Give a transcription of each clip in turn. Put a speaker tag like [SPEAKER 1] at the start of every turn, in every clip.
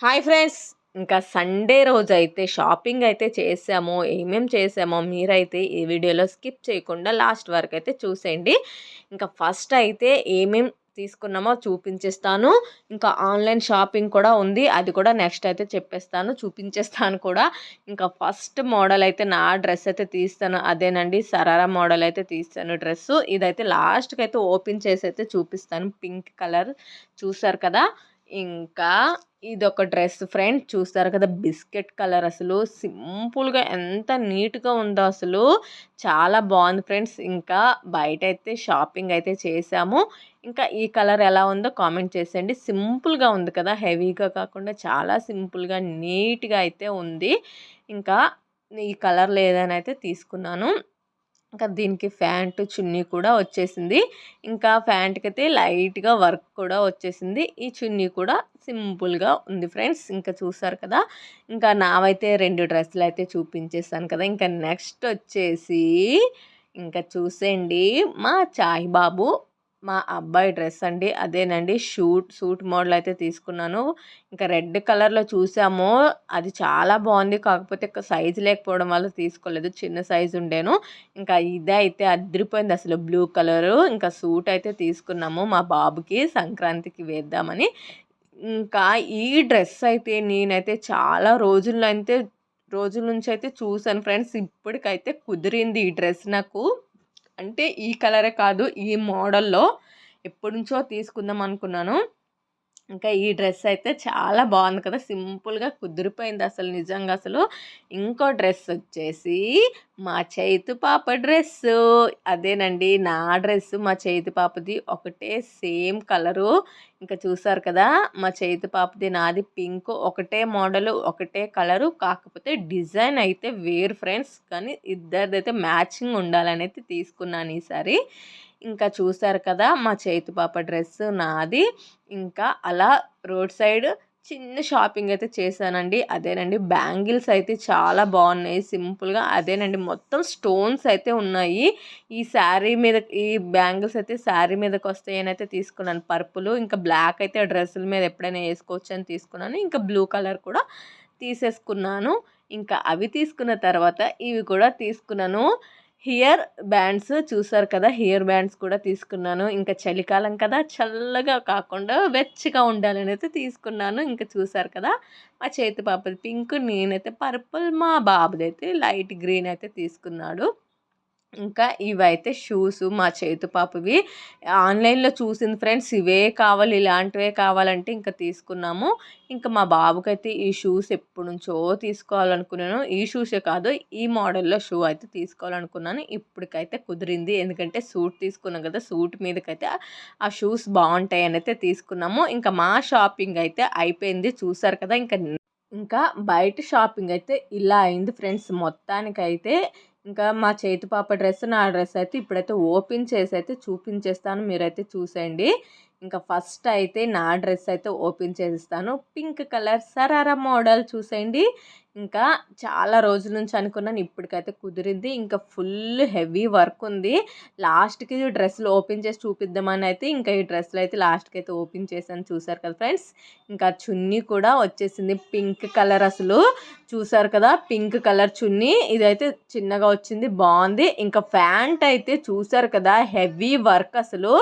[SPEAKER 1] Hi friends. ఇంకా Sunday రోజు అయితే షాపింగ్ అయితే చేసామో. ఏమేం చేసామో మీరైతే ఈ వీడియోలో స్కిప్ చేయకుండా లాస్ట్ వరకు అయితే చూసేయండి. ఇంకా ఫస్ట్ అయితే ఏమేం తీసుకున్నామో చూపించేస్తాను. ఇంకా ఆన్లైన్ షాపింగ్ కూడా ఉంది. అది కూడా నెక్స్ట్ అయితే చెప్పేస్తాను. చూపించేస్తాను కూడా. ఇంకా ఫస్ట్ మోడల్ అయితే నా డ్రెస్ అయితే తీస్తాను. అదేనండి సరారా మోడల్ అయితే తీస్తాను డ్రెస్ ఇదైతే లాస్ట్కి అయితే ఓపెన్ చేసి అయితే చూపిస్తాను. పింక్ కలర్ చూసారు కదా. ఇంకా ఇదొక డ్రెస్ ఫ్రెండ్ చూస్తారు కదా బిస్కెట్ కలర్ అసలు. సింపుల్గా ఎంత నీట్గా ఉందో అసలు. చాలా బాగుంది ఫ్రెండ్స్. ఇంకా బయట అయితే షాపింగ్ అయితే చేసాము. ఇంకా ఈ కలర్ ఎలా ఉందో కామెంట్ చేసేయండి. సింపుల్గా ఉంది కదా. హెవీగా కాకుండా చాలా సింపుల్గా నీట్గా అయితే ఉంది. ఇంకా ఈ కలర్ లేదని అయితే తీసుకున్నాను. ఇంకా దీనికి ప్యాంటు చున్నీ కూడా వచ్చేసింది. ఇంకా ఫ్యాంట్కి అయితే లైట్గా వర్క్ కూడా వచ్చేసింది. ఈ చున్నీ కూడా సింపుల్గా ఉంది ఫ్రెండ్స్. ఇంకా చూసారు కదా? ఇంకా నావైతే రెండు డ్రెస్సులు అయితే చూపించేస్తాను కదా? ఇంకా నెక్స్ట్ వచ్చేసి ఇంకా చూసేయండి మా చాయిబాబు మా అబ్బాయి డ్రెస్ అండి. అదేనండి. షూట్ సూట్ మోడల్ అయితే తీసుకున్నాను. ఇంకా రెడ్ కలర్లో చూసాము. అది చాలా బాగుంది. కాకపోతే సైజు లేకపోవడం వల్ల తీసుకోలేదు. చిన్న సైజు ఉండేను. ఇంకా ఇదే అయితే అదిరిపోయింది అసలు బ్లూ కలరు. ఇంకా సూట్ అయితే తీసుకున్నాము మా బాబుకి సంక్రాంతికి వేద్దామని. ఇంకా ఈ డ్రెస్ అయితే నేనైతే చాలా రోజుల్లో అయితే రోజుల నుంచి అయితే చూసాను ఫ్రెండ్స్. ఇప్పటికైతే కుదిరింది ఈ డ్రెస్ నాకు. అంటే ఈ కలరే కాదు ఈ మోడల్లో ఎప్పటి నుంచో తీసుకుందాం అనుకున్నాను. ఇంకా ఈ డ్రెస్ అయితే చాలా బాగుంది కదా. సింపుల్గా కుదిరిపోయింది అసలు నిజంగా అసలు. ఇంకో డ్రెస్ వచ్చేసి మా చైతు పాప డ్రెస్ అదేనండి నా డ్రెస్ మా చైతు పాపది ఒకటే సేమ్ కలరు. ఇంకా చూసారు కదా మా చేతి పాపది నాది పింక్ ఒకటే మోడల్ ఒకటే కలరు కాకపోతే డిజైన్ అయితే వేరు ఫ్రెండ్స్. కానీ ఇద్దరిదైతే అయితే మ్యాచింగ్ ఉండాలనేది తీసుకున్నాను ఈసారి. ఇంకా చూసారు కదా మా చేతి పాప డ్రెస్ నాది. ఇంకా అలా రోడ్ సైడ్ చిన్న షాపింగ్ అయితే చేశానండి. అదేనండి బ్యాంగిల్స్ అయితే చాలా బాగున్నాయి. సింపుల్గా అదేనండి మొత్తం స్టోన్స్ అయితే ఉన్నాయి. ఈ శారీ మీద ఈ బ్యాంగిల్స్ అయితే శారీ మీదకి వస్తాయని అయితే తీసుకున్నాను. పర్పుల్ ఇంకా బ్లాక్ అయితే డ్రెస్సుల మీద ఎప్పుడైనా వేసుకోవచ్చు అని తీసుకున్నాను. ఇంకా బ్లూ కలర్ కూడా తీసేసుకున్నాను. ఇంకా అవి తీసుకున్న తర్వాత ఇవి కూడా తీసుకున్నాను. హియర్ బ్యాండ్స్ చూసారు కదా హియర్ బ్యాండ్స్ కూడా తీసుకున్నాను. ఇంకా చలికాలం కదా చల్లగా కాకుండా వెచ్చగా ఉండాలని అయితే తీసుకున్నాను. ఇంకా చూసారు కదా మా చేతి పాపది పింక్ నేనైతే పర్పుల్ మా బాబుదైతే లైట్ గ్రీన్ అయితే తీసుకున్నాడు. ఇంకా ఇవైతే షూస్ మా చేతు పాపవి. ఆన్లైన్లో చూసింది ఫ్రెండ్స్ ఇవే కావాలి ఇలాంటివే కావాలంటే ఇంకా తీసుకున్నాము. ఇంకా మా బాబుకైతే ఈ షూస్ ఎప్పటి నుంచో తీసుకోవాలనుకున్నాను. ఈ షూసే కాదు ఈ మోడల్లో షూ అయితే తీసుకోవాలనుకున్నాను. ఇప్పటికైతే కుదిరింది. ఎందుకంటే సూట్ తీసుకున్నాం కదా సూట్ మీదకైతే ఆ షూస్ బాగుంటాయి అని అయితే తీసుకున్నాము. ఇంకా మా షాపింగ్ అయితే అయిపోయింది. చూసారు కదా ఇంకా ఇంకా బయట షాపింగ్ అయితే ఇలా అయింది ఫ్రెండ్స్. మొత్తానికైతే ఇంకా మా చేతి పాప డ్రెస్ నా డ్రెస్ అయితే ఇప్పుడైతే ఓపెన్ చేసి అయితే చూపించేస్తాను. మీరైతే చూసేయండి. ఇంకా ఫస్ట్ అయితే నా డ్రెస్ అయితే ఓపెన్ చేసిస్తాను పింక్ కలర్ సరారా మోడల్ చూసేయండి. ఇంకా చాలా రోజుల నుంచి అనుకున్నాను ఇప్పటికైతే కుదిరింది. ఇంకా ఫుల్ హెవీ వర్క్ ఉంది. లాస్ట్కి డ్రెస్సులు ఓపెన్ చేసి చూపిద్దామని అయితే ఇంకా ఈ డ్రెస్సులు అయితే లాస్ట్కి అయితే ఓపెన్ చేశాను. చూసారు కదా ఫ్రెండ్స్? ఇంకా చున్నీ కూడా వచ్చేసింది. పింక్ కలర్ అసలు. చూసారు కదా? పింక్ కలర్ చున్నీ. ఇదైతే చిన్నగా వచ్చింది. బాగుంది. ఇంకా ప్యాంట్ అయితే చూసారు కదా? హెవీ వర్క్ అసలు.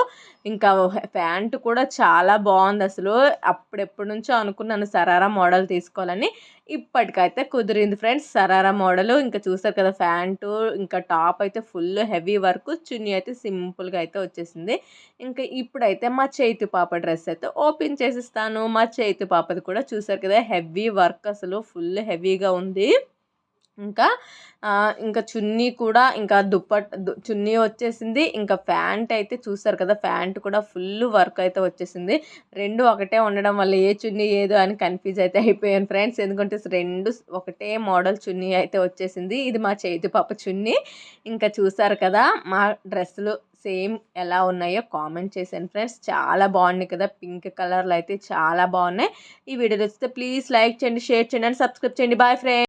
[SPEAKER 1] ఇంకా ప్యాంట్ కూడా చాలా బాగుంది అసలు. అప్పుడెప్పటి నుంచో అనుకున్నాను సరారా మోడల్ తీసుకోవాలని. ఇప్పటికైతే కుదిరింది ఫ్రెండ్స్. సరారా మోడల్ ఇంకా చూసారు కదా ప్యాంటు ఇంకా టాప్ అయితే ఫుల్ హెవీ వర్క్ చున్నీ అయితే సింపుల్గా అయితే వచ్చేసింది. ఇంకా ఇప్పుడైతే మా చేతి పాప డ్రెస్ అయితే ఓపెన్ చేసిస్తాను. మా చేతి పాపది కూడా చూసారు కదా హెవీ వర్క్ అసలు ఫుల్ హెవీగా ఉంది. ఇంకా ఇంకా చున్నీ కూడా ఇంకా దుప్పట్ చున్నీ వచ్చేసింది. ఇంకా ప్యాంట్ అయితే చూస్తారు కదా ప్యాంట్ కూడా ఫుల్ వర్క్ అయితే వచ్చేసింది. రెండు ఒకటే ఉండడం వల్ల ఏ చున్నీ ఏదో అని కన్ఫ్యూజ్ అయితే అయిపోయాను ఫ్రెండ్స్. ఎందుకంటే రెండు ఒకటే మోడల్ చున్నీ అయితే వచ్చేసింది. ఇది మా చేతి పాప చున్నీ. ఇంకా చూసారు కదా మా డ్రెస్సులు సేమ్ ఎలా ఉన్నాయో కామెంట్ చేశాను ఫ్రెండ్స్. చాలా బాగున్నాయి కదా పింక్ కలర్లో అయితే చాలా బాగున్నాయి. ఈ వీడియో వస్తే ప్లీజ్ లైక్ చేయండి షేర్ చేయండి అండ్ సబ్స్క్రైబ్ చేయండి. Bye friends